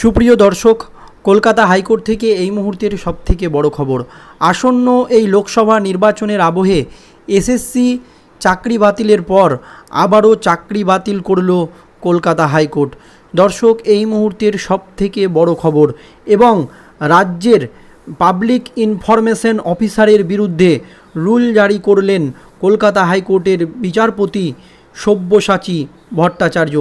সুপ্রিয় দর্শক, কলকাতা হাইকোর্ট থেকে এই মুহূর্তের সবথেকে বড় খবর। আসন্ন এই লোকসভা নির্বাচনের আবহে এসএসসি চাকরি বাতিলের পর আবারও চাকরি বাতিল করল কলকাতা হাইকোর্ট। দর্শক, এই মুহূর্তের সবথেকে বড় খবর এবং রাজ্যের পাবলিক ইনফরমেশন অফিসারের বিরুদ্ধে রুল জারি করলেন কলকাতা হাইকোর্টের বিচারপতি সব্যসাচী ভট্টাচার্য।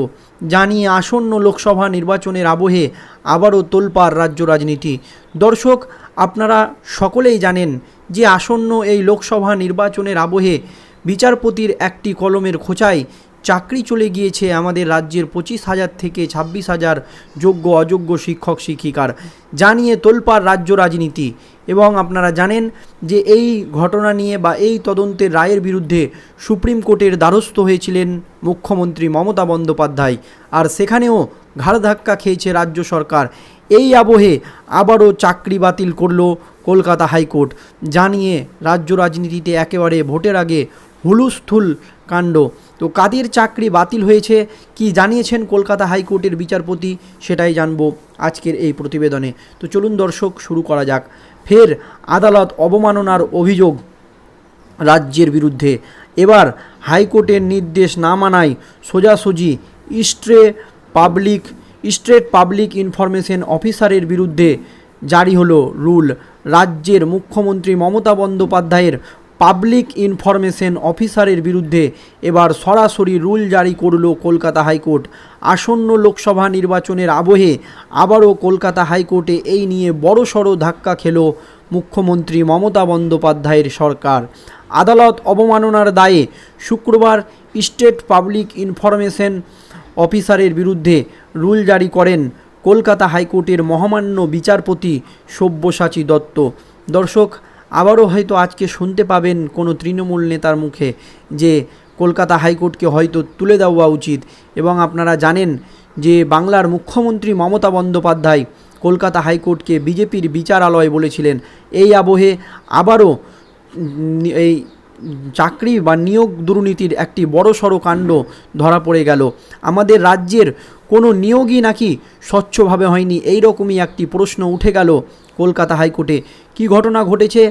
জানিয়ে আসন্ন লোকসভা নির্বাচনের আবহে আবারও তোলপার রাজ্য রাজনীতি। দর্শক, আপনারা সকলেই জানেন যে আসন্ন এই লোকসভা নির্বাচনের আবহে বিচারপতির একটি কলমের খোঁচায় চাকরি চলে গিয়েছে আমাদের রাজ্যের পঁচিশ হাজার থেকে ছাব্বিশ হাজার যোগ্য অযোগ্য শিক্ষক শিক্ষিকার। জানিয়ে তোলপাড় রাজ্য রাজনীতি। এবং আপনারা জানেন যে এই ঘটনা নিয়ে বা এই তদন্তের রায়ের বিরুদ্ধে সুপ্রিম কোর্টের দ্বারস্থ হয়েছিলেন মুখ্যমন্ত্রী মমতা বন্দ্যোপাধ্যায়। আর সেখানেও ঘাড় ধাক্কা খেয়েছে রাজ্য সরকার। এই আবহে আবারও চাকরি বাতিল করল কলকাতা হাইকোর্ট। জানিয়ে রাজ্য রাজনীতিতে একেবারে ভোটের আগে হুলুস্থুল কাণ্ড। তো কাদের চাকরি বাতিল হয়েছে, কি জানিয়েছেন কলকাতা হাইকোর্টের বিচারপতি, সেটাই জানব আজকের এই প্রতিবেদনে। তো চলুন দর্শক, শুরু করা যাক। ফের আদালত অবমাননার অভিযোগ রাজ্যের বিরুদ্ধে। এবার হাইকোর্টের নির্দেশ না মানায় সোজাসুজি ইস্ট্রে পাবলিক স্টেট পাবলিক ইনফরমেশন অফিসারের বিরুদ্ধে জারি হলো রুল। রাজ্যের মুখ্যমন্ত্রী মমতা বন্দ্যোপাধ্যায়ের পাবলিক ইনফরমেশন অফিসারের বিরুদ্ধে এবার সরাসরি রুল জারি করল কলকাতা হাইকোর্ট। আসন্ন লোকসভা নির্বাচনের আবহে আবারও কলকাতা হাইকোর্টে এই নিয়ে বড়সড় ধাক্কা খেল মুখ্যমন্ত্রী মমতা বন্দ্যোপাধ্যায়ের সরকার। আদালত অবমাননার দায়ে শুক্রবার স্টেট পাবলিক ইনফরমেশন অফিসারের বিরুদ্ধে রুল জারি করেন কলকাতা হাইকোর্টের মহামান্য বিচারপতি সব্যসাচী দত্ত। দর্শক আবারও হয়তো আজকে শুনতে পাবেন কোনো তৃণমূল নেতার মুখে যে কলকাতা হাইকোর্টকে হয়তো তুলে দেওয়া উচিত এবং আপনারা জানেন যে বাংলার মুখ্যমন্ত্রী মমতা বন্দ্যোপাধ্যায় কলকাতা হাইকোর্টকে বিজেপির বিচারালয় বলেছিলেন। এই আবহে আবারও এই চাকরি বা নিয়োগ দুর্নীতির একটি বড় সড়ো কাণ্ড ধরা পড়ে গেল। আমাদের রাজ্যের কোনো নিয়োগই নাকি স্বচ্ছভাবে হয়নি এই রকমই একটি প্রশ্ন উঠে গেল কলকাতা হাইকোর্টে। কি ঘটনা ঘটেছে?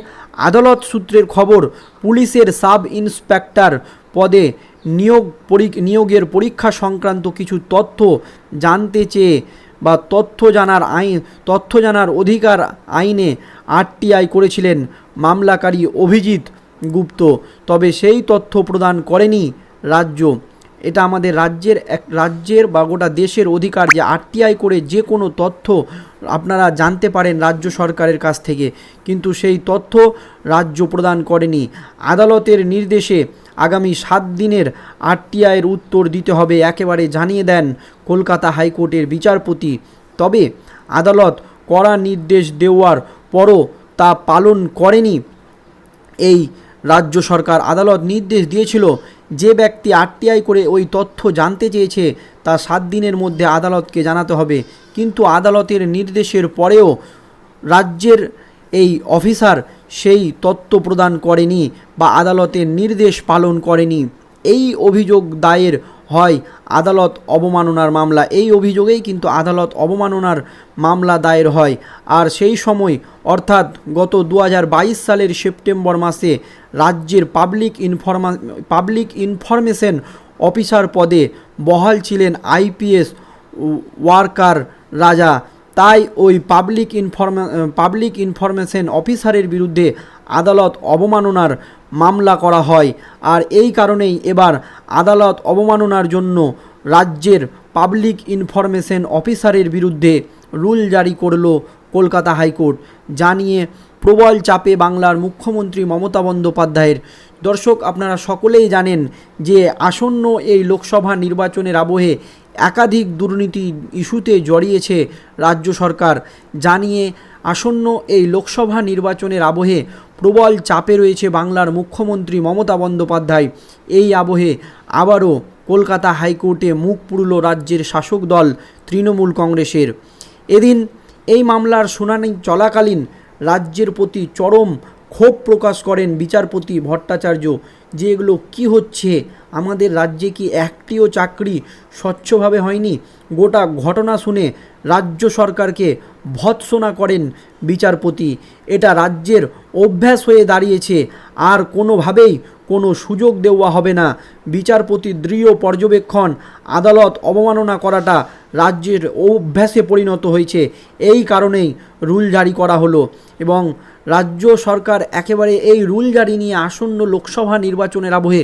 আদালত সূত্রের খবর, পুলিশের সাব ইন্সপেক্টর পদে নিয়োগ নিয়োগের পরীক্ষা সংক্রান্ত কিছু তথ্য জানতে চেয়ে বা তথ্য জানার আইন, তথ্য জানার অধিকার আইনে আরটিআই করেছিলেন। মামলাকারী অভিজিৎ গুপ্ত। তবে সেই তথ্য প্রদান করেনি রাজ্য। এটা আমাদের রাজ্যের এক, রাজ্যের বা গোটা দেশের অধিকার যে আরটিআই করে যে কোনো তথ্য আপনারা জানতে পারেন রাজ্য সরকারের কাছ থেকে। কিন্তু সেই তথ্য রাজ্য প্রদান করেনি। আদালতের নির্দেশে আগামী সাত দিনের আরটিআইয়ের উত্তর দিতে হবে। একেবারে জানিয়ে দেন কলকাতা হাইকোর্টের বিচারপতি। তবে আদালত কড়া নির্দেশ দেওয়ার পরও তা পালন করেনি। এই রাজ্য সরকার আদালত নির্দেশ দিয়েছিল যে ব্যক্তি আরটিআই করে ওই তথ্য জানতে চেয়েছে, তা সাত দিনের মধ্যে আদালতকে জানাতে হবে। কিন্তু আদালতের নির্দেশের পরেও রাজ্যের এই অফিসার সেই তথ্য প্রদান করেনি বা আদালতের নির্দেশ পালন করেনি। এই অভিযোগ দায়ের হয়। আদালত অবমাননার মামলা। এই অভিযোগেই কিন্তু আদালত অবমাননার মামলা দায়ের হয়। আর সেই সময়, অর্থাৎ গত দু হাজার বাইশ সালের সেপ্টেম্বর মাসে রাজ্যের পাবলিক ইনফরমা, পাবলিক ইনফরমেশন অফিসার পদে বহাল ছিলেন আইপিএস ওয়ার্কার রাজা তাই ওই পাবলিক ইনফরমে পাবলিক ইনফরমেশন অফিসারের বিরুদ্ধে আদালত অবমাননার মামলা করা হয়। আর এই কারণেই এবার আদালত অবমাননার জন্য রাজ্যের পাবলিক ইনফরমেশন অফিসারের বিরুদ্ধে রুল জারি করল কলকাতা হাইকোর্ট। জানিয়ে প্রবল চাপে বাংলার মুখ্যমন্ত্রী মমতা বন্দ্যোপাধ্যায়ের। দর্শক, আপনারা সকলেই জানেন যে আসন্ন এই লোকসভা নির্বাচনের আবহে একাধিক দুর্নীতি ইস্যুতে জড়িয়েছে রাজ্য সরকার। জানিয়ে, আসন্ন এই লোকসভা নির্বাচনের আবহে প্রবল চাপে রয়েছে বাংলার মুখ্যমন্ত্রী মমতা বন্দ্যোপাধ্যায়। এই আবহে আবারও কলকাতা হাইকোর্টে মুখ পুরল রাজ্যের শাসক দল তৃণমূল কংগ্রেসের। এদিন এই মামলার শুনানি চলাকালীন রাজ্যের প্রতি চরম ক্ষোভ প্রকাশ করেন বিচারপতি ভট্টাচার্য। যে এগুলো কী হচ্ছে? আমাদের রাজ্যে কি একটিও চাকরি স্বচ্ছভাবে হয়নি? গোটা ঘটনা শুনে রাজ্য সরকারকে ভৎসনা করেন বিচারপতি। এটা রাজ্যের অভ্যাস হয়ে দাঁড়িয়েছে। আর কোনোভাবেই কোনো সুযোগ দেওয়া হবে না। বিচারপতি দৃঢ় পর্যবেক্ষণ, আদালত অবমাননা করাটা রাজ্যের অভ্যাসে পরিণত হয়েছে। এই কারণেই রুল জারি করা হলো এবং রাজ্য সরকার একেবারে এই রুল জারি নিয়ে আসন্ন লোকসভা নির্বাচনের আবহে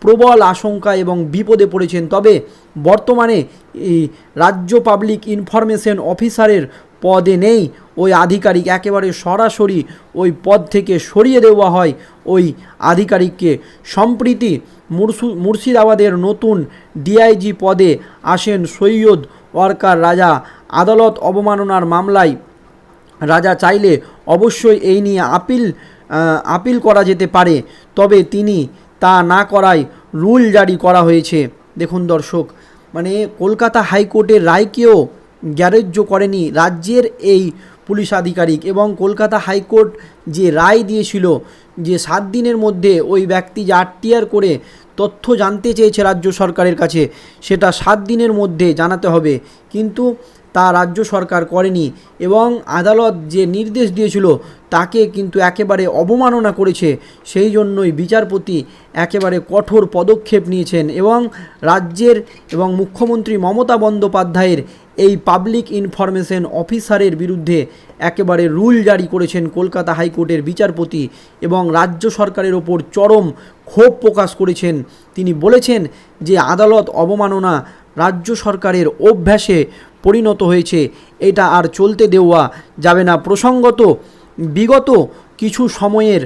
প্রবল আশঙ্কা এবং বিপদে পড়েছেন। তবে বর্তমানে এই রাজ্য পাবলিক ইনফরমেশন অফিসারের পদে নেই। ওই আধিকারিক একেবারে সরাসরি ওই পদ থেকে সরিয়ে দেওয়া হয়। ওই আধিকারিককে সম্প্রীতি মুর্শু মুর্শিদাবাদের নতুন ডিআইজি পদে আসেন সৈয়দ ওয়ার্কার রাজা। আদালত অবমাননার মামলায় রাজা চাইলে অবশ্যই এই নিয়ে আপিল আপিল করা যেতে পারে। তবে তিনি তা না করায় রুল জারি করা হয়েছে। দেখুন দর্শক মানে কলকাতা হাইকোর্টের রায়কেও গ্যারেজ্য করেনি রাজ্যের এই পুলিশ আধিকারিক এবং কলকাতা হাইকোর্ট যে রায় দিয়েছিল যে সাত দিনের মধ্যে ওই ব্যক্তি যে আরটিআর করে তথ্য জানতে চেয়েছে রাজ্য সরকারের কাছে, সেটা সাত দিনের মধ্যে জানাতে হবে। কিন্তু তা রাজ্য সরকার করেনি এবং আদালত যে নির্দেশ দিয়েছিল তাকে কিন্তু একেবারে অবমাননা করেছে। সেই জন্যই বিচারপতি একেবারে কঠোর পদক্ষেপ নিয়েছেন এবং রাজ্যের এবং মুখ্যমন্ত্রী মমতা বন্দ্যোপাধ্যায়ের এই পাবলিক ইনফরমেশন অফিসারের বিরুদ্ধে একেবারে রুল জারি করেছেন কলকাতা হাইকোর্টের বিচারপতি এবং রাজ্য সরকারের ওপর চরম ক্ষোভ প্রকাশ করেছেন। তিনি বলেছেন যে আদালত অবমাননা রাজ্য সরকারের অভ্যাসে পরিণত হয়েছে। এটা আর চলতে দেওয়া যাবে না। প্রসঙ্গত, বিগত কিছু সময়ের,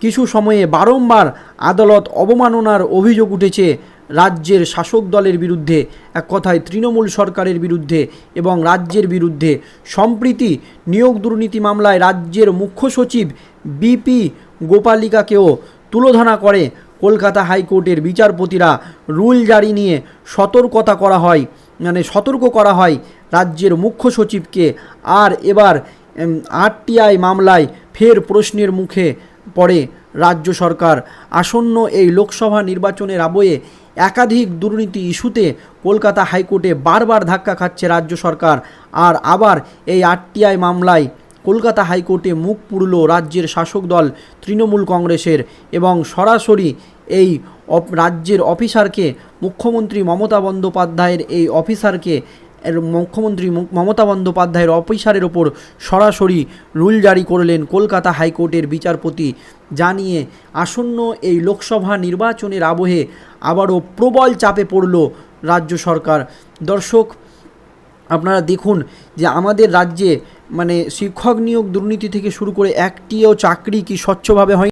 কিছু সময়ে বারংবার আদালত অবমাননার অভিযোগ উঠেছে রাজ্যের শাসক দলের বিরুদ্ধে। এক কথায়, তৃণমূল সরকারের বিরুদ্ধে এবং রাজ্যের বিরুদ্ধে। সম্প্রীতি নিয়োগ দুর্নীতি মামলায় রাজ্যের মুখ্য সচিব বিপি গোপালিকাকেও তুলোধনা করে কলকাতা হাইকোর্টের বিচারপতিরা রুল জারি নিয়ে সতর্কতা করা হয়। মানে সতর্ক করা হয় রাজ্যের মুখ্য সচিবকে। আর এবার আরটিআই মামলায় ফের প্রশ্নের মুখে পড়ে রাজ্য সরকার। আসন্ন এই লোকসভা নির্বাচনের আবয়ে একাধিক দুর্নীতি ইস্যুতে কলকাতা হাইকোর্টে বারবার ধাক্কা খাচ্ছে রাজ্য সরকার। আর আবার এই আরটিআই মামলায় কলকাতা হাইকোর্টে মুখ পুরল রাজ্যের শাসক দল তৃণমূল কংগ্রেসের এবং সরাসরি এই রাজ্যের অফিসারকে মুখ্যমন্ত্রী মমতা বন্দ্যোপাধ্যায়ের এই অফিসারকে মুখ্যমন্ত্রী মমতা বন্দ্যোপাধ্যায়ের অফিসারের ওপর সরাসরি রুল জারি করলেন কলকাতা হাইকোর্টের বিচারপতি। জানিয়ে, আসন্ন এই লোকসভা নির্বাচনের আবহে আবারও প্রবল চাপে পড়ল রাজ্য সরকার। দর্শক, আপনারা দেখুন যে আমাদের রাজ্যে মানে শিক্ষক নিয়োগ দুর্নীতি থেকে শুরু করে একটিও চাকরি কি স্বচ্ছভাবে হয়